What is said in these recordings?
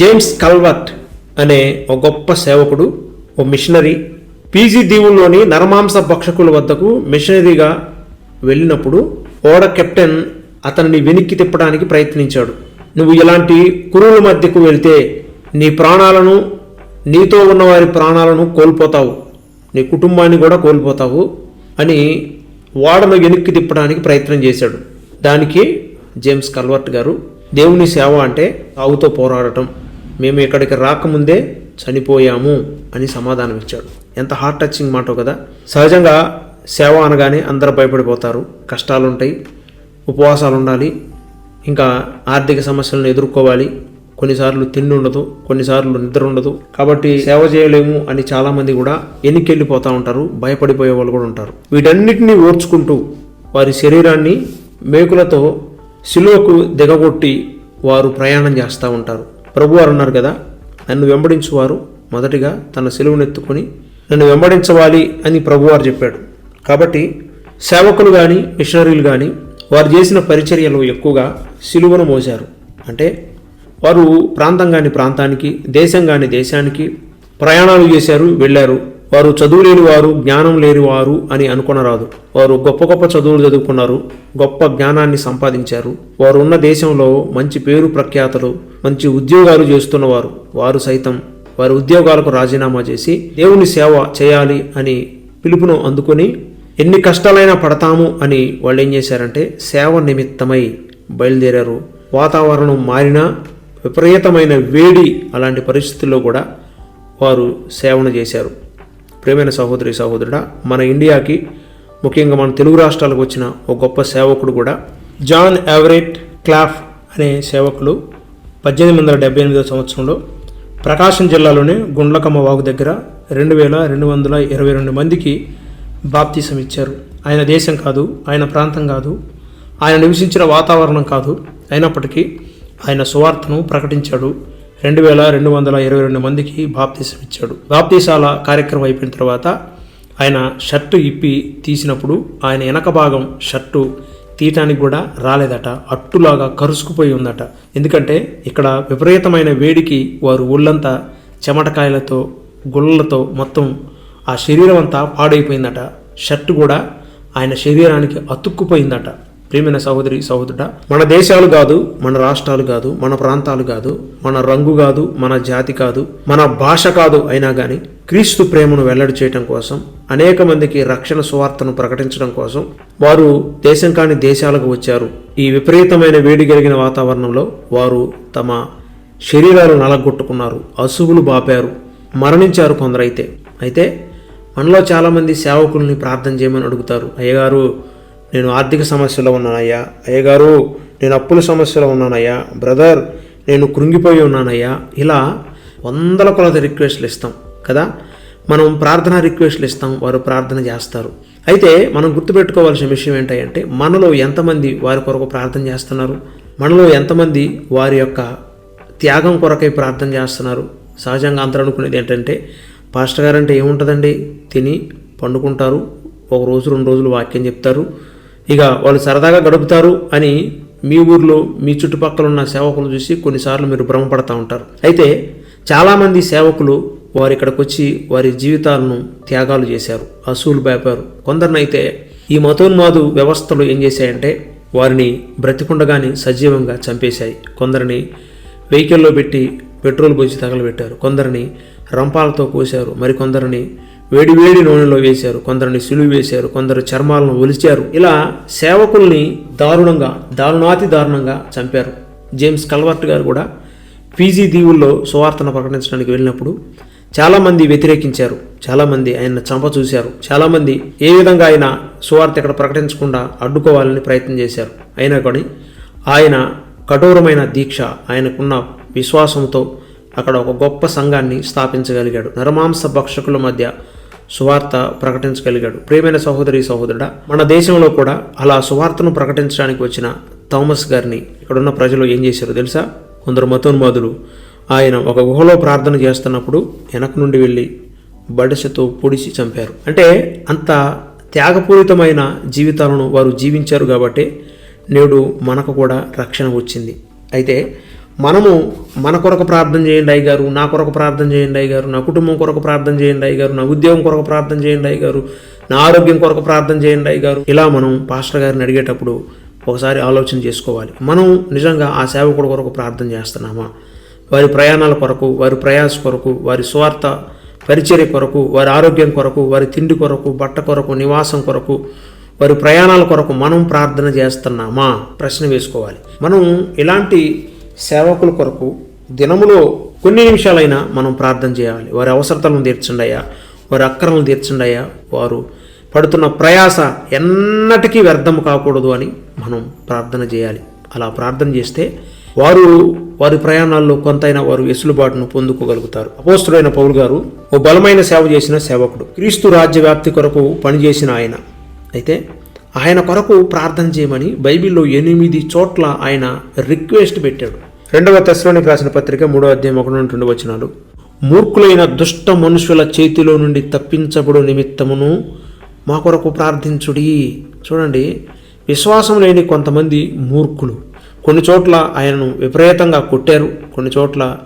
James culvert అనే ఒక గొప్ప సేవకుడు ఓ మిషనరీ పీజీ దీవుల్లోని నరమాంస భక్షకుల వద్దకు మిషనరీగా వెళ్ళినప్పుడు ఓడ కెప్టెన్ అతనిని వెనక్కి తిప్పడానికి ప్రయత్నించాడు. నువ్వు ఇలాంటి కురువుల మధ్యకు వెళ్తే నీ ప్రాణాలను నీతో ఉన్నవారి ప్రాణాలను కోల్పోతావు. నీ కుటుంబాన్ని కూడా కోల్పోతావు అని ఓడను వెనక్కి తిప్పడానికి ప్రయత్నం చేశాడు. దానికి జేమ్స్ కల్వర్ట్ గారు దేవుని సేవ అంటే ఆవుతో పోరాడటం. మేము ఇక్కడికి రాకముందే చనిపోయాము అని సమాధానం ఇచ్చాడు ఎంత హార్ట్ టచింగ్ మాట కదా. సహజంగా సేవ అనగానే అందరు భయపడిపోతారు. కష్టాలు ఉంటాయి ఉపవాసాలు ఉండాలి ఇంకా ఆర్థిక సమస్యలను ఎదుర్కోవాలి. కొన్నిసార్లు తిండి ఉండదు కొన్నిసార్లు నిద్ర ఉండదు కాబట్టి సేవ చేయలేము అని చాలామంది కూడా ఎన్నికెళ్ళిపోతూ ఉంటారు భయపడిపోయే వాళ్ళు కూడా ఉంటారు. వీటన్నిటిని ఓర్చుకుంటూ వారి శరీరాన్ని మేకులతో సిలువకు దిగగొట్టి వారు ప్రయాణం చేస్తూ ఉంటారు. ప్రభు వారు కదా నన్ను వెంబడించువారు మొదటిగా తన సిలువనెత్తుకొని నన్ను వెంబడించవాలి అని ప్రభువారు చెప్పాడు. కాబట్టి సేవకులు కానీ మిషనరీలు కానీ వారు చేసిన పరిచర్యలు ఎక్కువగా సిలువను మోశారు. అంటే వారు ప్రాంతం కాని ప్రాంతానికి దేశం కాని దేశానికి ప్రయాణాలు చేశారు వెళ్ళారు. వారు చదువు లేని వారు జ్ఞానం లేని వారు అని అనుకునరాదు. వారు గొప్ప గొప్ప చదువులు చదువుకున్నారు గొప్ప జ్ఞానాన్ని సంపాదించారు. వారు ఉన్న దేశంలో మంచి పేరు ప్రఖ్యాతలు మంచి ఉద్యోగాలు చేస్తున్నవారు వారు సైతం వారి ఉద్యోగాలకు రాజీనామా చేసి దేవుని సేవ చేయాలి అని పిలుపును అందుకొని ఎన్ని కష్టాలైనా పడతాము అని వాళ్ళు ఏం చేశారంటే సేవ నిమిత్తమై బయలుదేరారు. వాతావరణం మారినా విపరీతమైన వేడి అలాంటి పరిస్థితుల్లో కూడా వారు సేవను చేశారు. ప్రేమైన సహోదరి సహోదరుడా మన ఇండియాకి ముఖ్యంగా మన తెలుగు రాష్ట్రాలకు వచ్చిన ఒక గొప్ప సేవకుడు కూడా జాన్ ఎవరెట్ క్లాఫ్ అనే సేవకులు పద్దెనిమిది వందల డెబ్బై ఎనిమిదో సంవత్సరంలో ప్రకాశం జిల్లాలోని గుండ్లకమ్మ వాగు దగ్గర రెండు వేల రెండు వందల ఇరవై రెండు మందికి బాప్తీసం ఇచ్చారు. ఆయన దేశం కాదు ఆయన ప్రాంతం కాదు ఆయన నివసించిన వాతావరణం కాదు. అయినప్పటికీ ఆయన సువార్తను ప్రకటించాడు. రెండు వేల రెండు వందల ఇరవై రెండు మందికి బాప్తీసం ఇచ్చాడు. బాప్తీసాల కార్యక్రమం అయిపోయిన తర్వాత ఆయన షర్టు ఇప్పి తీసినప్పుడు ఆయన వెనక భాగం షర్టు తీయటానికి కూడా రాలేదట. అట్టులాగా కరుసుకుపోయి ఉందట. ఎందుకంటే ఇక్కడ విపరీతమైన వేడికి వారు ఒళ్ళంతా చెమటకాయలతో గుళ్ళతో మొత్తం ఆ శరీరం అంతా పాడైపోయిందట. షర్టు కూడా ఆయన శరీరానికి అతుక్కుపోయిందట. ప్రియమైన సహోదరి సహోదరుడా మన దేశాలు కాదు మన రాష్ట్రాలు కాదు మన ప్రాంతాలు కాదు మన రంగు కాదు మన జాతి కాదు మన భాష కాదు అయినా కానీ క్రీస్తు ప్రేమను వెల్లడి చేయటం కోసం అనేక మందికి రక్షణ సువార్తను ప్రకటించడం కోసం వారు దేశం కాని దేశాలకు వచ్చారు. ఈ విపరీతమైన వేడి కలిగిన వాతావరణంలో వారు తమ శరీరాలు నలగొట్టుకున్నారు అసువులు బాపారు మరణించారు కొందరైతే. అయితే మనలో చాలామంది సేవకుల్ని ప్రార్థన చేయమని అడుగుతారు. అయ్యగారు నేను ఆర్థిక సమస్యలో ఉన్నానయ్యా. అయ్యగారు నేను అప్పుల సమస్యలో ఉన్నానయ్యా. బ్రదర్ నేను కృంగిపోయి ఉన్నానయ్యా. ఇలా వందల కొలది రిక్వెస్ట్లు ఇస్తాం కదా? మనం ప్రార్థన రిక్వెస్ట్లు ఇస్తాం వారు ప్రార్థన చేస్తారు. అయితే మనం గుర్తుపెట్టుకోవాల్సిన విషయం ఏంటంటే మనలో ఎంతమంది వారి కొరకు ప్రార్థన చేస్తున్నారు? మనలో ఎంతమంది వారి యొక్క త్యాగం కొరకై ప్రార్థన చేస్తున్నారు? సహజంగా అందరూ అనుకునేది ఏంటంటే పాస్టర్ గారు అంటే ఏముంటుందండి? తిని పండుకుంటారు ఒక రోజు రెండు రోజులు వాక్యం చెప్తారు. ఇక వాళ్ళు సరదాగా గడుపుతారు అని మీ ఊర్లో మీ చుట్టుపక్కల ఉన్న సేవకులు చూసి కొన్నిసార్లు మీరు భ్రమపడతా ఉంటారు. అయితే చాలామంది సేవకులు వారు ఇక్కడికి వచ్చి వారి జీవితాలను త్యాగాలు చేశారు అసూలు బాపారు. కొందరినైతే ఈ మతోన్మాదు వ్యవస్థలు ఏం చేశాయంటే వారిని బ్రతికుండగానే సజీవంగా చంపేశాయి. కొందరిని వెహికల్లో పెట్టి పెట్రోల్ పోసి తగలబెట్టారు. కొందరిని రంపాలతో కోశారు. మరికొందరిని వేడి వేడి నూనెలో వేశారు. కొందరిని సులువు వేశారు. కొందరు చర్మాలను ఒలిచారు. ఇలా సేవకుల్ని దారుణంగా దారుణాతి దారుణంగా చంపారు. జేమ్స్ కల్వర్ట్ గారు కూడా పీజీ దీవుల్లో సువార్తను ప్రకటించడానికి వెళ్ళినప్పుడు చాలామంది వ్యతిరేకించారు. చాలామంది ఆయన చంప చూశారు. చాలామంది ఏ విధంగా ఆయన సువార్త ఇక్కడ ప్రకటించకుండా అడ్డుకోవాలని ప్రయత్నం చేశారు. అయినా కానీ ఆయన కఠోరమైన దీక్ష ఆయనకున్న విశ్వాసంతో అక్కడ ఒక గొప్ప సంఘాన్ని స్థాపించగలిగాడు. నరమాంస భక్షకుల మధ్య సువార్త ప్రకటించగలిగాడు. ప్రియమైన సహోదరి సహోదరుడా మన దేశంలో కూడా అలా సువార్తను ప్రకటించడానికి వచ్చిన థామస్ గారిని ఇక్కడున్న ప్రజలు ఏం చేశారు తెలుసా? కొందరు మతోన్మాదులు ఆయన ఒక గుహలో ప్రార్థన చేస్తున్నప్పుడు వెనక నుండి వెళ్ళి బడిసతో పొడిచి చంపారు. అంటే అంత త్యాగపూరితమైన జీవితాలను వారు జీవించారు కాబట్టి నేడు మనకు కూడా రక్షణ వచ్చింది. అయితే మనము మన కొరకు ప్రార్థన చేయండి అయ్యగారు నా కొరకు ప్రార్థన చేయండి అయ్యగారు నా కుటుంబం కొరకు ప్రార్థన చేయండి అయ్యగారు నా ఉద్యోగం కొరకు ప్రార్థన చేయండి అయ్యగారు నా ఆరోగ్యం కొరకు ప్రార్థన చేయండి అయ్యగారు ఇలా మనం పాస్టర్ గారిని అడిగేటప్పుడు ఒకసారి ఆలోచన చేసుకోవాలి. మనం నిజంగా ఆ సేవకుడు కొరకు ప్రార్థన చేస్తున్నామా? వారి ప్రయాణాల కొరకు వారి ప్రయాస కొరకు వారి స్వార్థ పరిచర్య కొరకు వారి ఆరోగ్యం కొరకు వారి తిండి కొరకు బట్ట కొరకు నివాసం కొరకు వారి ప్రయాణాల కొరకు మనం ప్రార్థన చేస్తున్నామా? ప్రశ్న వేసుకోవాలి. మనం ఇలాంటి సేవకుల కొరకు దినములో కొన్ని నిమిషాలైనా మనం ప్రార్థన చేయాలి. వారి అవసరతలను తీర్చండి వారి అక్కరలను తీర్చండి వారు పడుతున్న ప్రయాస ఎన్నటికీ వ్యర్థం కాకూడదు అని మనం ప్రార్థన చేయాలి. అలా ప్రార్థన చేస్తే వారు వారి ప్రయాణాల్లో కొంతైనా వారు వెసులుబాటును పొందుకోగలుగుతారు. అపోస్తుడైన పౌలు గారు ఓ బలమైన సేవ చేసిన సేవకుడు. క్రీస్తు రాజ్య వ్యాప్తి కొరకు పనిచేసిన ఆయన. అయితే ఆయన కొరకు ప్రార్థన చేయమని బైబిల్లో ఎనిమిది చోట్ల ఆయన రిక్వెస్ట్ పెట్టాడు. రెండవ తెశలోనికి రాసిన పత్రిక మూడో అధ్యాయం ఒకటి నుండి రెండు మూర్ఖులైన దుష్ట మనుషుల చేతిలో నుండి తప్పించబడు నిమిత్తమును మా కొరకు ప్రార్థించుడి. చూడండి విశ్వాసం లేని కొంతమంది మూర్ఖులు కొన్ని చోట్ల ఆయనను విపరీతంగా కొట్టారు కొన్ని చోట్ల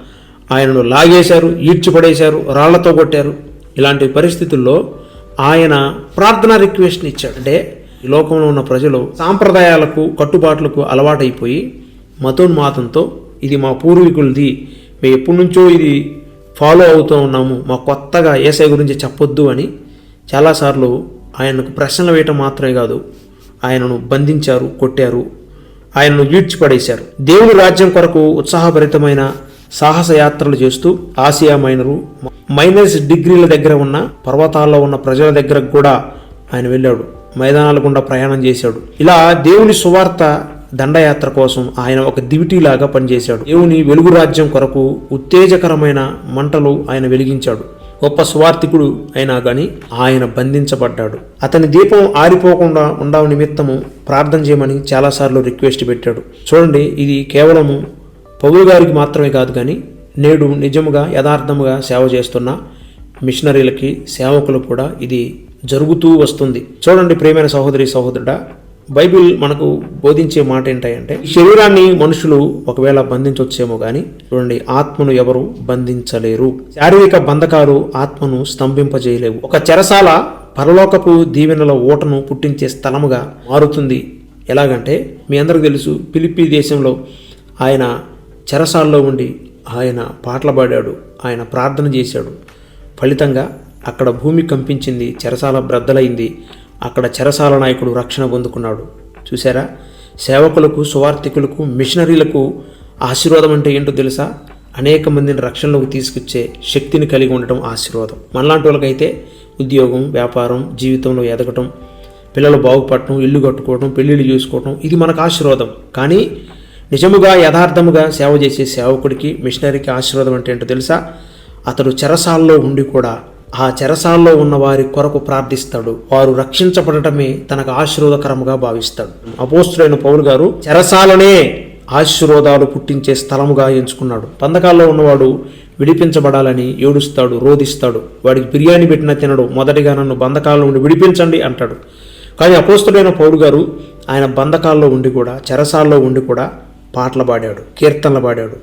ఆయనను లాగేశారు ఈడ్చిపడేశారు రాళ్ళతో కొట్టారు. ఇలాంటి పరిస్థితుల్లో ఆయన ప్రార్థన రిక్వెస్ట్ని ఇచ్చాడు. అంటే ఈ లోకంలో ఉన్న ప్రజలు సాంప్రదాయాలకు కట్టుబాట్లకు అలవాటైపోయి మతోన్మాతంతో ఇది మా పూర్వీకులది. మేము ఎప్పటి నుంచో ఇది ఫాలో అవుతూ ఉన్నాము. మా కొత్తగా ఏసై గురించి చెప్పొద్దు అని చాలాసార్లు ఆయనకు ప్రశ్నలు వేయటం మాత్రమే కాదు ఆయనను బంధించారు కొట్టారు ఆయనను ఈడ్చిపడేశారు దేవుని రాజ్యం కొరకు ఉత్సాహభరితమైన సాహస యాత్రలు చేస్తూ ఆసియా మైనరు మైనర్స్ డిగ్రీల దగ్గర ఉన్న పర్వతాల్లో ఉన్న ప్రజల దగ్గరకు కూడా ఆయన వెళ్ళాడు. మైదానాల గుండా ప్రయాణం చేశాడు. ఇలా దేవుని సువార్త దండయాత్ర కోసం ఆయన ఒక దివిటీలాగా పనిచేశాడు. దేవుని వెలుగు రాజ్యం కొరకు ఉత్తేజకరమైన మంటలు ఆయన వెలిగించాడు. గొప్ప స్వార్థికుడు అయినా గాని ఆయన బంధించబడ్డాడు. అతని దీపం ఆరిపోకుండా ఉండావు నిమిత్తము ప్రార్థన చేయమని చాలాసార్లు రిక్వెస్ట్ పెట్టాడు. చూడండి ఇది కేవలము పౌరు గారికి మాత్రమే కాదు కానీ నేడు నిజముగా యథార్థముగా సేవ చేస్తున్న మిషనరీలకి సేవకులు కూడా ఇది జరుగుతూ వస్తుంది. చూడండి ప్రేమైన సహోదరి సహోదరుడా బైబిల్ మనకు బోధించే మాట ఏంటంటే శరీరాన్ని మనుషులు ఒకవేళ బంధించవచ్చేమో కానీ చూడండి ఆత్మను ఎవరు బంధించలేరు. శారీరక బంధకాలు ఆత్మను స్తంభింపజేయలేవు. ఒక చెరసాల పరలోకపు దీవెనల ఓటను పుట్టించే స్థలముగా మారుతుంది. ఎలాగంటే మీ అందరికి తెలుసు పిలిపి దేశంలో ఆయన చెరసాల్లో ఉండి ఆయన పాటలు పాడాడు ఆయన ప్రార్థన చేశాడు. ఫలితంగా అక్కడ భూమి కంపించింది చెరసాల బ్రద్దలైంది. అక్కడ చెరసాల నాయకుడు రక్షణ పొందుకున్నాడు. చూసారా సేవకులకు సువార్థికులకు మిషనరీలకు ఆశీర్వాదం అంటే ఏంటో తెలుసా? అనేక మందిని రక్షణలోకి తీసుకొచ్చే శక్తిని కలిగి ఉండటం ఆశీర్వాదం. మనలాంటి వాళ్ళకైతే ఉద్యోగం వ్యాపారం జీవితంలో ఎదగటం పిల్లలు బాగుపడటం ఇల్లు కట్టుకోవడం పెళ్ళిళ్ళు చేసుకోవడం ఇది మనకు ఆశీర్వాదం. కానీ నిజముగా యథార్థముగా సేవ చేసే సేవకుడికి మిషనరీకి ఆశీర్వాదం అంటే ఏంటో తెలుసా? అతడు చెరసాల్లో ఉండి కూడా ఆ చెరసాల్లో ఉన్న వారి కొరకు ప్రార్థిస్తాడు. వారు రక్షించబడటమే తనకు ఆశీర్వాదకరముగా భావిస్తాడు. అపోస్తుడైన పౌలు గారు చెరసాలనే ఆశీర్వాదాలు పుట్టించే స్థలముగా ఎంచుకున్నాడు. పందకాల్లో ఉన్నవాడు విడిపించబడాలని ఏడుస్తాడు రోధిస్తాడు. వాడికి బిర్యానీ పెట్టిన తినడు. మొదటిగా నన్ను బంధకాల్లో ఉండి విడిపించండి అంటాడు. కానీ అపోస్తుడైన పౌలు గారు ఆయన బంధకాల్లో ఉండి కూడా చెరసాల్లో ఉండి కూడా పాటలు పాడాడు కీర్తనలు పాడాడు.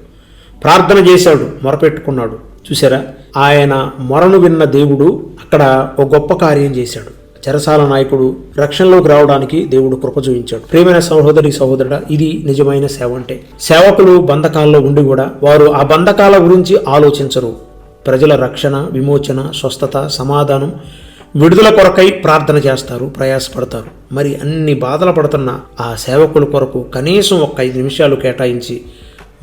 ప్రార్థన చేశాడు మొరపెట్టుకున్నాడు. చూసారా ఆయన మొరను విన్న దేవుడు అక్కడ ఒక గొప్ప కార్యం చేశాడు. చెరసాల నాయకుడు రక్షణలోకి రావడానికి దేవుడు కృప చూపించాడు. ప్రేమైన సహోదరి సహోదరుడ ఇది నిజమైన సేవ అంటే సేవకులు బంధకాల్లో ఉండి కూడా వారు ఆ బంధకాల గురించి ఆలోచించరు. ప్రజల రక్షణ విమోచన స్వస్థత సమాధానం విడుదల కొరకై ప్రార్థన చేస్తారు ప్రయాసపడతారు. మరి అన్ని బాధలు పడుతున్న ఆ సేవకుల కొరకు కనీసం ఒక ఐదు నిమిషాలు కేటాయించి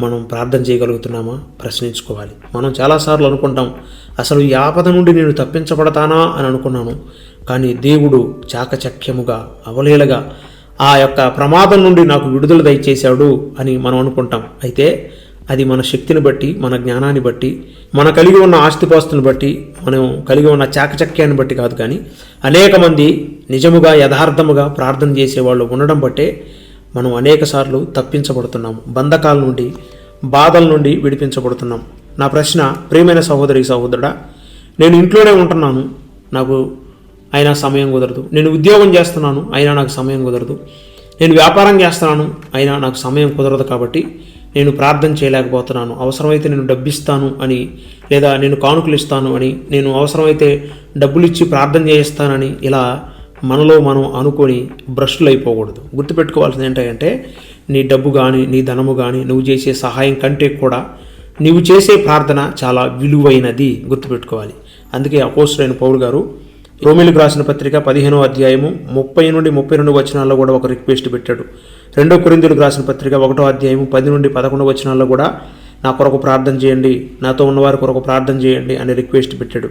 మనం ప్రార్థన చేయగలుగుతున్నామా? ప్రశ్నించుకోవాలి. మనం చాలాసార్లు అనుకుంటాం అసలు ఈ ఆపద నుండి నేను తప్పించబడతానా? అని అనుకున్నాను. కానీ దేవుడు చాకచక్యముగా అవలీలగా ఆ యొక్క ప్రమాదం నుండి నాకు విడుదల దయచేశాడు అని మనం అనుకుంటాం. అయితే అది మన శక్తిని బట్టి మన జ్ఞానాన్ని బట్టి మన కలిగి ఉన్న ఆస్తిపాస్తుని బట్టి మనం కలిగి ఉన్న చాకచక్యాన్ని బట్టి కాదు కానీ అనేక మంది నిజముగా యథార్థముగా ప్రార్థన చేసేవాళ్ళు ఉండడం బట్టే మనం అనేకసార్లు తప్పించబడుతున్నాం బంధకాల నుండి బాధల నుండి విడిపించబడుతున్నాం. నా ప్రశ్న ప్రియమైన సహోదరి సహోదరుడా నేను ఇంట్లోనే ఉంటున్నాను నాకు అయినా సమయం కుదరదు. నేను ఉద్యోగం చేస్తున్నాను అయినా నాకు సమయం కుదరదు. నేను వ్యాపారం చేస్తున్నాను అయినా నాకు సమయం కుదరదు కాబట్టి నేను ప్రార్థన చేయలేకపోతున్నాను. అవసరమైతే నేను డబ్బిస్తాను అని లేదా నేను కానుకలు ఇస్తాను అని నేను అవసరమైతే డబ్బులు ఇచ్చి ప్రార్థన చేయిస్తానని ఇలా మనలో మనం అనుకొని భ్రష్టులు అయిపోకూడదు గుర్తుపెట్టుకోవాల్సింది ఏంటంటే నీ డబ్బు కానీ నీ ధనము కానీ నువ్వు చేసే సహాయం కంటే కూడా నీవు చేసే ప్రార్థన చాలా విలువైనది. గుర్తుపెట్టుకోవాలి. అందుకే అపోస్తులైన పౌరు గారు రోమిలకు రాసిన పత్రిక పదిహేనో అధ్యాయము ముప్పై నుండి ముప్పై రెండు వచనాల్లో కూడా ఒక రిక్వెస్ట్ పెట్టాడు. రెండో కొరిందులకు రాసిన పత్రిక ఒకటో అధ్యాయము పది నుండి పదకొండు వచనాల్లో కూడా నా కొరకు ప్రార్థన చేయండి నాతో ఉన్నవారి కొరకు ప్రార్థన చేయండి అని రిక్వెస్ట్ పెట్టాడు.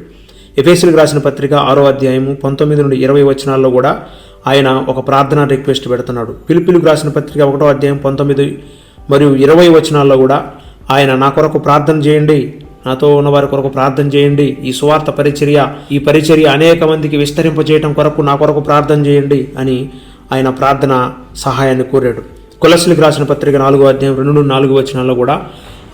ఎఫేసులకు రాసిన పత్రిక ఆరో అధ్యాయము పంతొమ్మిది నుండి ఇరవై వచనాల్లో కూడా ఆయన ఒక ప్రార్థన రిక్వెస్ట్ పెడుతున్నాడు. పిలుపులకు రాసిన పత్రిక ఒకటో అధ్యాయం పంతొమ్మిది మరియు ఇరవై వచనాల్లో కూడా ఆయన నా కొరకు ప్రార్థన చేయండి. నాతో ఉన్న వారి కొరకు ప్రార్థన చేయండి. ఈ సువార్త పరిచర్య ఈ పరిచర్య అనేక మందికి విస్తరింపజేయటం కొరకు నా కొరకు ప్రార్థన చేయండి అని ఆయన ప్రార్థన సహాయాన్ని కోరాడు. కులసులకు రాసిన పత్రిక నాలుగో అధ్యాయం రెండు నుండి నాలుగు వచనాల్లో కూడా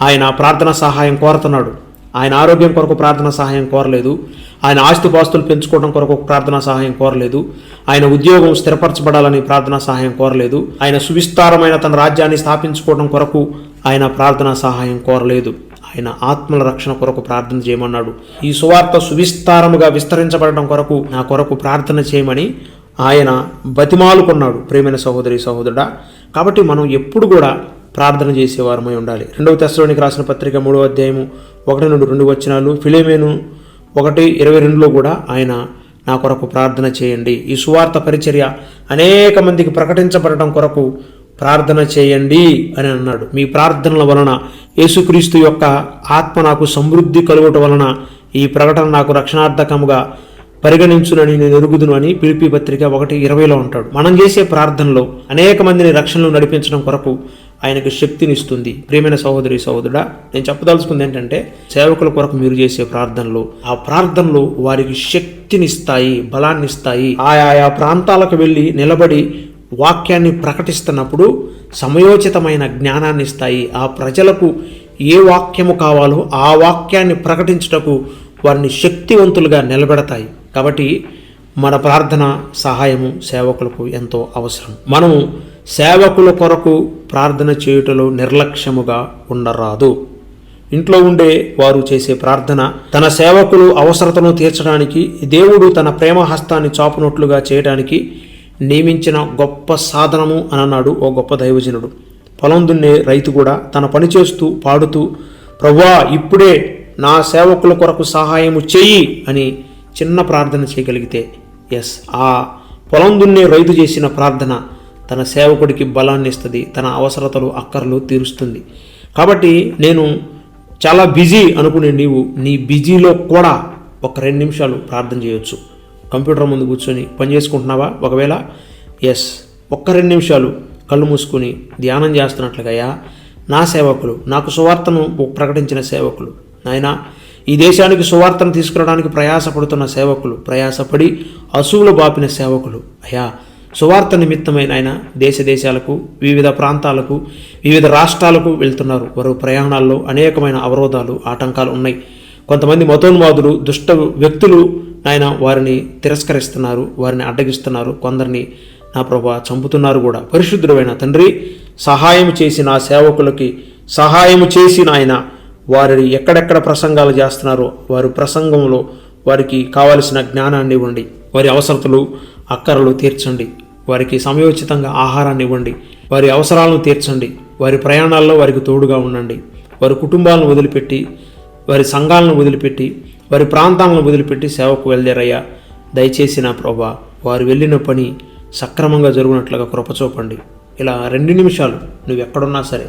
ఆయన ప్రార్థన సహాయం కోరుతున్నాడు. ఆయన ఆరోగ్యం కొరకు ప్రార్థన సహాయం కోరలేదు. ఆయన ఆస్తిపాస్తులు పెంచుకోవడం కొరకు ప్రార్థన సహాయం కోరలేదు. ఆయన ఉద్యోగం స్థిరపరచబడాలని ప్రార్థన సహాయం కోరలేదు. ఆయన సువిస్తారమైన తన రాజ్యాన్ని స్థాపించుకోవడం కొరకు ఆయన ప్రార్థన సహాయం కోరలేదు. ఆయన ఆత్మల రక్షణ కొరకు ప్రార్థన చేయమన్నాడు. ఈ సువార్త సువిస్తారముగా విస్తరించబడడం కొరకు నా కొరకు ప్రార్థన చేయమని ఆయన బతిమాలుకున్నాడు. ప్రేమైన సహోదరి సహోదరుడా కాబట్టి మనం ఎప్పుడు కూడా ప్రార్థన చేసేవారమై ఉండాలి. రెండవ తెశలోనికి రాసిన పత్రిక మూడవ అధ్యాయము ఒకటి నుండి రెండు వచనాలు. ఫిలేమేను ఒకటి ఇరవై రెండులో కూడా ఆయన నా కొరకు ప్రార్థన చేయండి. ఈ సువార్త పరిచర్య అనేక మందికి ప్రకటించబడటం కొరకు ప్రార్థన చేయండి అని అన్నాడు. మీ ప్రార్థనల వలన యేసుక్రీస్తు యొక్క ఆత్మ నాకు సమృద్ధి కలుగుట వలన ఈ ప్రకటన నాకు రక్షణార్థకముగా పరిగణించునని నేను ఎరుగుదును అని పిలిపి పత్రిక ఒకటి ఇరవైలో ఉంటాడు మనం చేసే ప్రార్థనలో అనేక మందిని రక్షణలు నడిపించడం కొరకు ఆయనకు శక్తినిస్తుంది. ప్రియమైన సహోదరి సహోదరుడా నేను చెప్పదలుచుకుంది ఏంటంటే సేవకుల కొరకు మీరు చేసే ప్రార్థనలు ఆ ప్రార్థనలు వారికి శక్తినిస్తాయి బలాన్నిస్తాయి. ఆయా ప్రాంతాలకు వెళ్ళి నిలబడి వాక్యాన్ని ప్రకటిస్తున్నప్పుడు సమయోచితమైన జ్ఞానాన్ని ఇస్తాయి ఆ ప్రజలకు ఏ వాక్యము కావాలో ఆ వాక్యాన్ని ప్రకటించుటకు వారిని శక్తివంతులుగా నిలబెడతాయి. కాబట్టి మన ప్రార్థన సహాయము సేవకులకు ఎంతో అవసరం. మనము సేవకుల కొరకు ప్రార్థన చేయుటలో నిర్లక్ష్యముగా ఉండరాదు. ఇంట్లో ఉండే వారు చేసే ప్రార్థన తన సేవకులు అవసరతను తీర్చడానికి దేవుడు తన ప్రేమ హస్తాన్ని చాపునట్లుగా చేయడానికి నియమించిన గొప్ప సాధనము అని అన్నాడు ఓ గొప్ప దైవజనుడు. పొలం దున్నే రైతు కూడా తన పని చేస్తూ పాడుతూ ప్రవ్వా ఇప్పుడే నా సేవకుల కొరకు సహాయము చెయ్యి అని చిన్న ప్రార్థన చేయగలిగితే ఎస్ ఆ పొలం దున్నే రైతు చేసిన ప్రార్థన తన సేవకుడికి బలాన్ని ఇస్తుంది తన అవసరతలు అక్కర్లు తీరుస్తుంది. కాబట్టి నేను చాలా బిజీ అనుకునే నీవు నీ బిజీలో కూడా ఒక రెండు నిమిషాలు ప్రార్థన చేయొచ్చు. కంప్యూటర్ ముందు కూర్చొని పని చేసుకుంటున్నావా? ఒకవేళ ఎస్ ఒక్క రెండు నిమిషాలు కళ్ళు మూసుకొని ధ్యానం చేస్తున్నట్లుగా నా సేవకులు నాకు సువార్తను ప్రకటించిన సేవకులు నాయన ఈ దేశానికి సువార్తను తీసుకురావడానికి ప్రయాసపడుతున్న సేవకులు ప్రయాసపడి అసువులు బాపిన సేవకులు అయ్యా సువార్త నిమిత్తమైన ఆయన దేశ దేశాలకు వివిధ ప్రాంతాలకు వివిధ రాష్ట్రాలకు వెళ్తున్నారు. వారు ప్రయాణాల్లో అనేకమైన అవరోధాలు ఆటంకాలు ఉన్నాయి. కొంతమంది మతోన్మాదులు దుష్ట వ్యక్తులు ఆయన వారిని తిరస్కరిస్తున్నారు వారిని అడ్డగిస్తున్నారు. కొందరిని నా ప్రభా చంపుతున్నారు కూడా. పరిశుద్ధుడైన తండ్రి సహాయం చేసి నా సేవకులకి సహాయం చేసి నాయన వారిని ఎక్కడెక్కడ ప్రసంగాలు చేస్తున్నారో వారి ప్రసంగంలో వారికి కావలసిన జ్ఞానాన్ని ఇవ్వండి. వారి అవసరతలు అక్కరలు తీర్చండి. వారికి సమయోచితంగా ఆహారాన్ని ఇవ్వండి. వారి అవసరాలను తీర్చండి. వారి ప్రయాణాల్లో వారికి తోడుగా ఉండండి. వారి కుటుంబాలను వదిలిపెట్టి వారి సంఘాలను వదిలిపెట్టి వారి ప్రాంతాలను వదిలిపెట్టి సేవకు వెళ్ళారయ్యా దయచేసి నా ప్రభా వారు వెళ్ళిన పని సక్రమంగా జరుగునట్లుగా కృపచూపండి ఇలా రెండు నిమిషాలు నువ్వు ఎక్కడున్నా సరే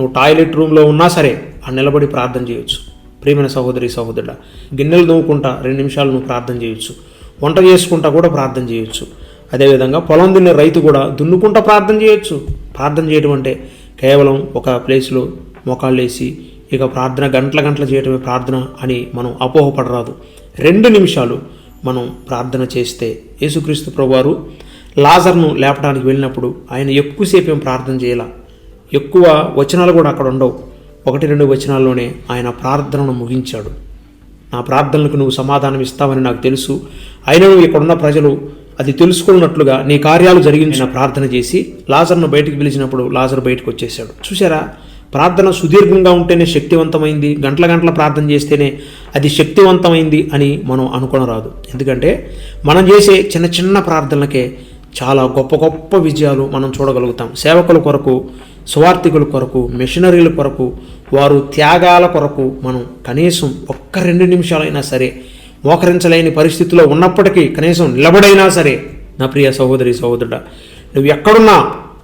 నువ్వు టాయిలెట్ రూమ్లో ఉన్నా సరే ఆ నిలబడి ప్రార్థన చేయొచ్చు. ప్రేమైన సహోదరి సహోదరుడ గిన్నెలు దూముకుంటా రెండు నిమిషాలు నువ్వు ప్రార్థన చేయొచ్చు. వంట చేసుకుంటా కూడా ప్రార్థన చేయొచ్చు. అదేవిధంగా పొలం దున్నే రైతు కూడా దున్నుకుంటా ప్రార్థన చేయొచ్చు. ప్రార్థన చేయడం అంటే కేవలం ఒక ప్లేస్లో మోకాళ్ళు వేసి ఇక ప్రార్థన గంటల గంటలు చేయటమే ప్రార్థన అని మనం అపోహపడరాదు. రెండు నిమిషాలు మనం ప్రార్థన చేస్తే యేసుక్రీస్తు ప్రభువారు లాజర్ను లేపడానికి వెళ్ళినప్పుడు ఆయన ఎక్కువసేపు ఏం ప్రార్థన చేయాల? ఎక్కువ వచనాలు కూడా అక్కడ ఉండవు. ఒకటి రెండు వచనాల్లోనే ఆయన ప్రార్థనను ముగించాడు. నా ప్రార్థనలకు నువ్వు సమాధానం ఇస్తావని నాకు తెలుసు. అయినను ఇక్కడున్న ప్రజలు అది తెలుసుకున్నట్లుగా నీ కార్యాలు జరిగించిన ప్రార్థన చేసి లాజర్ను బయటికి పిలిచినప్పుడు లాజర్ బయటకు వచ్చేసాడు చూసారా ప్రార్థన సుదీర్ఘంగా ఉంటేనే శక్తివంతమైంది. గంటల గంటల ప్రార్థన చేస్తేనే అది శక్తివంతమైంది అని మనం అనుకోనరాదు. ఎందుకంటే మనం చేసే చిన్న చిన్న ప్రార్థనలకే చాలా గొప్ప గొప్ప విజయాలు మనం చూడగలుగుతాం. సేవకుల కొరకు స్వార్థికుల కొరకు మిషనరీల కొరకు వారు త్యాగాల కొరకు మనం కనీసం ఒక్క రెండు నిమిషాలైనా సరే మోకరించలేని పరిస్థితిలో ఉన్నప్పటికీ కనీసం నిలబడైనా సరే నా ప్రియ సహోదరి సహోదరుడా నువ్వు ఎక్కడున్నా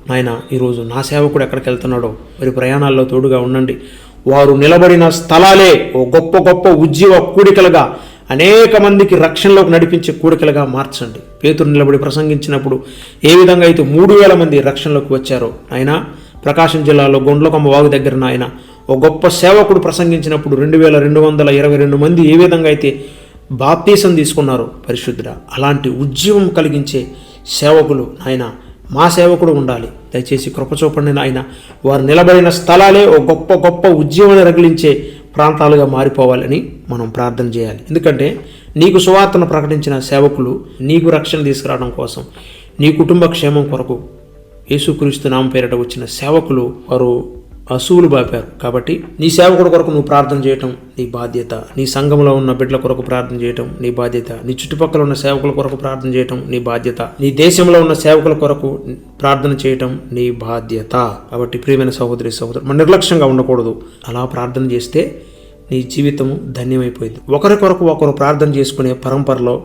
నాయన ఈరోజు నా సేవకుడు ఎక్కడికి వెళ్తున్నాడో మరి ప్రయాణాల్లో తోడుగా ఉండండి. వారు నిలబడిన స్థలాలే ఓ గొప్ప గొప్ప ఉద్యోగ కూడికలుగా అనేక మందికి రక్షణలోకి నడిపించే కూడికలుగా మార్చండి. పేతురు నిలబడి ప్రసంగించినప్పుడు ఏ విధంగా అయితే మూడు వేల మంది రక్షణలోకి వచ్చారో అయినా ప్రకాశం జిల్లాలో గొండ్లకొమ్మ వాగు దగ్గర ఆయన ఓ గొప్ప సేవకుడు ప్రసంగించినప్పుడు రెండు వేల రెండు వందల ఇరవై రెండు మంది ఏ విధంగా అయితే బాప్తీసం తీసుకున్నారో పరిశుద్ధుడ అలాంటి ఉద్యమం కలిగించే సేవకులు ఆయన మా సేవకుడు ఉండాలి. దయచేసి కృపచూపండి ఆయన నాయన. వారు నిలబడిన స్థలాలే ఓ గొప్ప గొప్ప ఉద్యమాన్ని రగిలించే ప్రాంతాలుగా మారిపోవాలని మనం ప్రార్థన చేయాలి. ఎందుకంటే నీకు సువార్తను ప్రకటించిన సేవకులు నీకు రక్షణ తీసుకురావడం కోసం నీ కుటుంబ క్షేమం కొరకు యేసుక్రీస్తు నామ పేరిట వచ్చిన సేవకులు వారు అసూలు బాపారు. కాబట్టి నీ సేవకుడు కొరకు నువ్వు ప్రార్థన చేయటం నీ బాధ్యత. నీ సంఘంలో ఉన్న బిడ్డల కొరకు ప్రార్థన చేయటం నీ బాధ్యత. నీ చుట్టుపక్కల ఉన్న సేవకుల కొరకు ప్రార్థన చేయటం నీ బాధ్యత. నీ దేశంలో ఉన్న సేవకుల కొరకు ప్రార్థన చేయటం నీ బాధ్యత. కాబట్టి ప్రియమైన సహోదరి సహోదరు మన నిర్లక్ష్యంగా ఉండకూడదు. అలా ప్రార్థన చేస్తే నీ జీవితం ధన్యమైపోయింది. ఒకరి కొరకు ఒకరు ప్రార్థన చేసుకునే పరంపరలో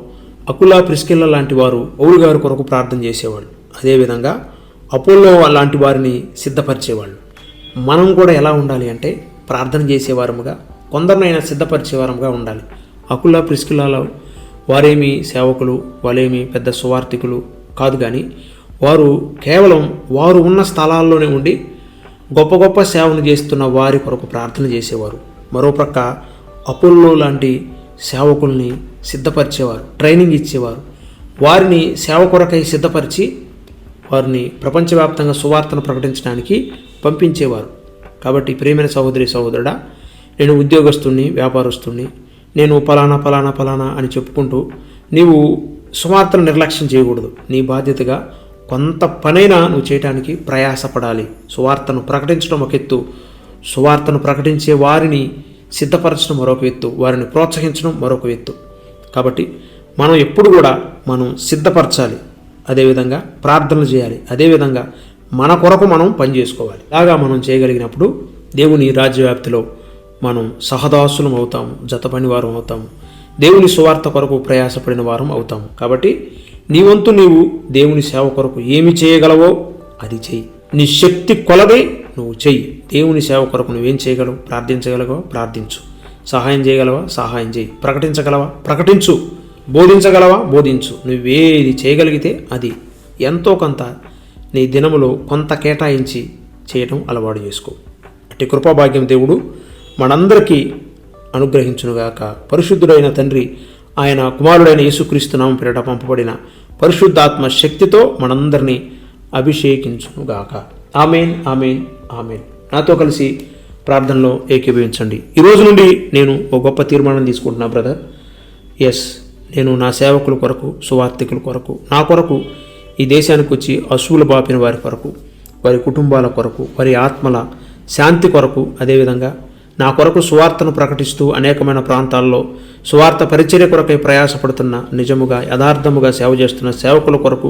అకులా ప్రిస్కిల్ల లాంటి వారు ఔరు గారి కొరకు ప్రార్థన చేసేవాళ్ళు. అదేవిధంగా అపోలో లాంటి వారిని సిద్ధపరిచేవాళ్ళు. మనం కూడా ఎలా ఉండాలి అంటే ప్రార్థన చేసేవారముగా కొందరినైనా సిద్ధపరిచేవారముగా ఉండాలి. అకులా ప్రిస్కులాలో వారేమి సేవకులు వాళ్ళేమి పెద్ద సువార్థికులు కాదు కానీ వారు కేవలం వారు ఉన్న స్థలాల్లోనే ఉండి గొప్ప గొప్ప సేవను చేస్తున్న వారి కొరకు ప్రార్థన చేసేవారు. మరోప్రక్క అపోల్లో లాంటి సేవకుల్ని సిద్ధపరిచేవారు ట్రైనింగ్ ఇచ్చేవారు. వారిని సేవ కొరకై సిద్ధపరిచి వారిని ప్రపంచవ్యాప్తంగా సువార్తను ప్రకటించడానికి పంపించేవారు. కాబట్టి ప్రేమైన సహోదరి సహోదరుడా నేను ఉద్యోగస్తుణ్ణి వ్యాపారస్తుని నేను పలానా ఫలానా పలానా అని చెప్పుకుంటూ నీవు సువార్తను నిర్లక్ష్యం చేయకూడదు. నీ బాధ్యతగా కొంత పనైనా నువ్వు చేయడానికి ప్రయాసపడాలి. సువార్తను ప్రకటించడం ఒక ఎత్తు. సువార్తను ప్రకటించే వారిని సిద్ధపరచడం మరొక ఎత్తు. వారిని ప్రోత్సహించడం మరొక ఎత్తు. కాబట్టి మనం ఎప్పుడు కూడా మనం సిద్ధపరచాలి. అదేవిధంగా ప్రార్థనలు చేయాలి. అదేవిధంగా మన కొరకు మనం పని చేసుకోవాలి. ఇలాగా మనం చేయగలిగినప్పుడు దేవుని రాజ్యవ్యాప్తిలో మనం సహదాసులం అవుతాము జతపని వారం అవుతాము. దేవుని సువార్త కొరకు ప్రయాసపడిన వారం అవుతాము. కాబట్టి నీ వంతు నీవు దేవుని సేవ కొరకు ఏమి చేయగలవో అది చెయ్యి. నీ శక్తి కొలదే నువ్వు చెయ్యి. దేవుని సేవ కొరకు నువ్వేం చేయగలవు? ప్రార్థించగలవా? ప్రార్థించు. సహాయం చేయగలవా? సహాయం చేయి ప్రకటించగలవా? ప్రకటించు. బోధించగలవా? బోధించు. నువ్వేది చేయగలిగితే అది. ఎంతో కొంత నీ దినములో కొంత కేటాయించి చేయటం అలవాటు చేసుకో. అట్టి కృపాభాగ్యం దేవుడు మనందరికీ అనుగ్రహించునుగాక. పరిశుద్ధుడైన తండ్రి ఆయన కుమారుడైన యేసుక్రీస్తునామం పేరట పేరిట పంపబడిన పరిశుద్ధాత్మ శక్తితో మనందరినీ అభిషేకించునుగాక. Amen amen amen. నాతో కలిసి ప్రార్థనలో ఏకీభవించండి. ఈ రోజు నుండి నేను ఒక గొప్ప తీర్మానం తీసుకుంటున్నా బ్రదర్. ఎస్ నేను నా సేవకుల కొరకు సువార్థికుల కొరకు నా కొరకు ఈ దేశానికి వచ్చి అశువులు బాపిన వారి కొరకు వారి కుటుంబాల కొరకు వారి ఆత్మల శాంతి కొరకు అదేవిధంగా నా కొరకు సువార్తను ప్రకటిస్తూ అనేకమైన ప్రాంతాల్లో సువార్త పరిచర్య కొరకై ప్రయాసపడుతున్న నిజముగా యథార్థముగా సేవ చేస్తున్న సేవకుల కొరకు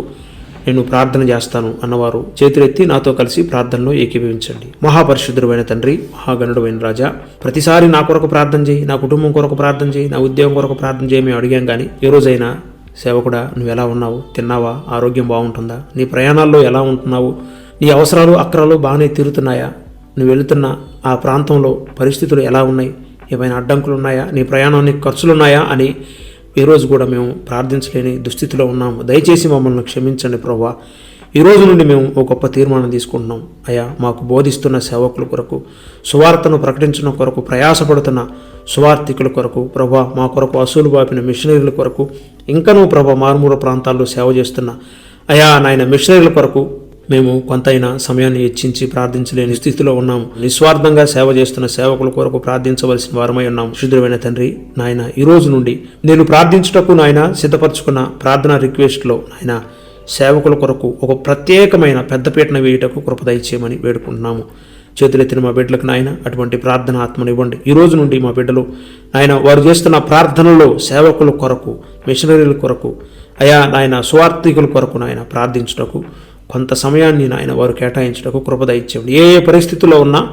నేను ప్రార్థన చేస్తాను అన్నవారు చేతులెత్తి నాతో కలిసి ప్రార్థనలో ఏకీభవించండి. మహాపరిశుద్ధుడైన తండ్రి మహాగణుడైన రాజా ప్రతిసారి నా కొరకు ప్రార్థన చేయి నా కుటుంబం కొరకు ప్రార్థన చేయి నా ఉద్యోగం కొరకు ప్రార్థన చేయి మేము అడిగాం కానీ ఏ రోజైనా సేవకుడా నువ్వు ఎలా ఉన్నావు? తిన్నావా? ఆరోగ్యం బాగుంటుందా? నీ ప్రయాణాల్లో ఎలా ఉంటున్నావు? నీ అవసరాలు అక్రాలు బాగానే తీరుతున్నాయా? నువ్వు వెళుతున్న ఆ ప్రాంతంలో పరిస్థితులు ఎలా ఉన్నాయి? ఏమైనా అడ్డంకులు ఉన్నాయా నీ ప్రయాణానికి ఖర్చులు ఉన్నాయా అని ఈ రోజు కూడా మేము ప్రార్థించలేని దుస్థితిలో ఉన్నాము దయచేసి మమ్మల్ని క్షమించండి ప్రభా. ఈ రోజు నుండి మేము ఒక గొప్ప తీర్మానం తీసుకుంటున్నాం. అయా మాకు బోధిస్తున్న సేవకుల కొరకు సువార్తను ప్రకటించడం కొరకు ప్రయాసపడుతున్న సువార్థికుల కొరకు ప్రభా మా కొరకు అసూలు బాపిన మిషనరీల కొరకు ఇంకనూ ప్రభా మారుమూల ప్రాంతాల్లో సేవ చేస్తున్న అయా నాయన మిషనరీల కొరకు మేము కొంతైనా సమయాన్ని హెచ్చించి ప్రార్థించలేని స్థితిలో ఉన్నాము. నిస్వార్థంగా సేవ చేస్తున్న సేవకుల కొరకు ప్రార్థించవలసిన వారమై ఉన్నాము. శుద్ధమైన తండ్రి నాయన ఈ రోజు నుండి నేను ప్రార్థించుటకు నాయన సిద్ధపరచుకున్న ప్రార్థన రిక్వెస్ట్లో నాయన సేవకుల కొరకు ఒక ప్రత్యేకమైన పెద్దపీటన వేయుటకు కృపదయచేయమని వేడుకుంటున్నాము. చేతులెత్తిన మా బిడ్డలకు నాయన అటువంటి ప్రార్థన ఆత్మను ఇవ్వండి ఈ రోజు నుండి మా బిడ్డలు నాయన వారు చేస్తున్న ప్రార్థనలో సేవకుల కొరకు మిషనరీల కొరకు అయా నాయన స్వార్థికుల కొరకు నాయన ప్రార్థించుటకు కొంత సమయాన్ని నాయన వారు కేటాయించటకు కృపద ఇచ్చేవాడు. ఏ ఏ పరిస్థితుల్లో ఉన్నా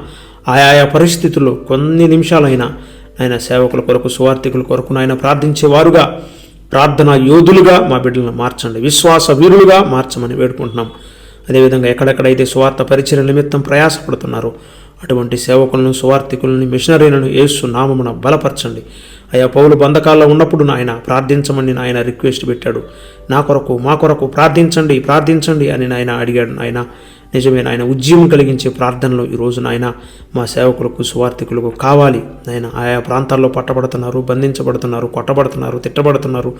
ఆయా పరిస్థితుల్లో కొన్ని నిమిషాలైనా ఆయన సేవకుల కొరకు సువార్థికుల కొరకు నాయన ప్రార్థించేవారుగా ప్రార్థన యోధులుగా మా బిడ్డలను మార్చండి. విశ్వాస వీరులుగా మార్చమని వేడుకుంటున్నాం. అదేవిధంగా ఎక్కడెక్కడైతే సువార్త పరిచయ నిమిత్తం ప్రయాసపడుతున్నారో అటువంటి సేవకులను సువార్థికులను మిషనరీలను ఏసు నామమున బలపరచండి. అయా పౌలు బంధకాల్లో ఉన్నప్పుడు నాయన ప్రార్థించమని నాయన రిక్వెస్ట్ పెట్టాడు. నా కొరకు మా కొరకు ప్రార్థించండి ప్రార్థించండి అని నాయన అడిగాడు నాయన. నిజమే నాయన ఉద్యమం కలిగించే ప్రార్థనలు ఈరోజు నాయన మా సేవకులకు సువార్థికులకు కావాలి. నాయన ఆయా ప్రాంతాల్లో పట్టబడుతున్నారు బంధించబడుతున్నారు కొట్టబడుతున్నారు తిట్టబడుతున్నారు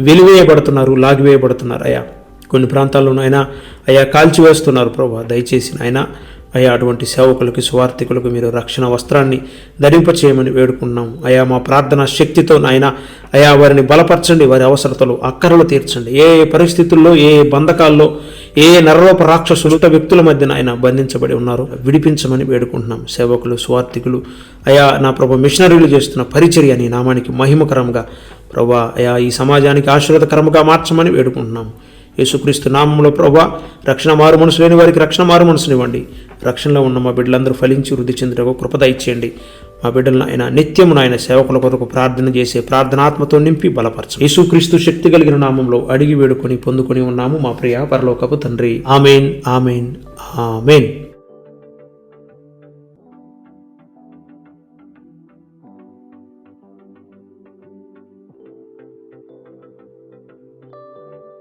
వెలివేయబడుతున్నారు లాగివేయబడుతున్నారు అయా కొన్ని ప్రాంతాల్లోనైనా అయా కాల్చివేస్తున్నారు ప్రభా. దయచేసి నాయన అయా అటువంటి సేవకులకి సువార్థికులకు మీరు రక్షణ వస్త్రాన్ని ధరింపచేయమని వేడుకున్నాం. అయా మా ప్రార్థన శక్తితో నాయన అయా వారిని బలపరచండి వారి అవసరతలు అక్కరలు తీర్చండి. ఏ పరిస్థితుల్లో ఏ బంధకాల్లో ఏ నరలోప రాక్షసులుత వ్యక్తుల మధ్య ఆయన బంధించబడి ఉన్నారు విడిపించమని వేడుకుంటున్నాం. సేవకులు స్వార్థికులు అయా నా ప్రభు మిషనరీలు చేస్తున్న పరిచర్య నీ నామానికి మహిమకరంగా ప్రభా అయా ఈ సమాజానికి ఆశీర్వదకరంగా మార్చమని వేడుకుంటున్నాం. యేసుక్రీస్తు నామంలో ప్రభా రక్షణ మారు మనసు లేని వారికి రక్షణ మారు మనసునివ్వండి. రక్షణలో ఉన్న మా బిడ్డలందరూ ఫలించి వృద్ధి చెందుటకు కృపద ఇచ్చేయండి. మా బిడ్డలను ఆయన నిత్యము ఆయన సేవకుల కొరకు ప్రార్థన చేసే ప్రార్థనాత్మతో నింపి బలపరచు. యేసుక్రీస్తు శక్తి కలిగిన నామంలో అడిగి వేడుకొని పొందుకొని ఉన్నాము మా ప్రియ పరలోకపు తండ్రి. Amen amen amen.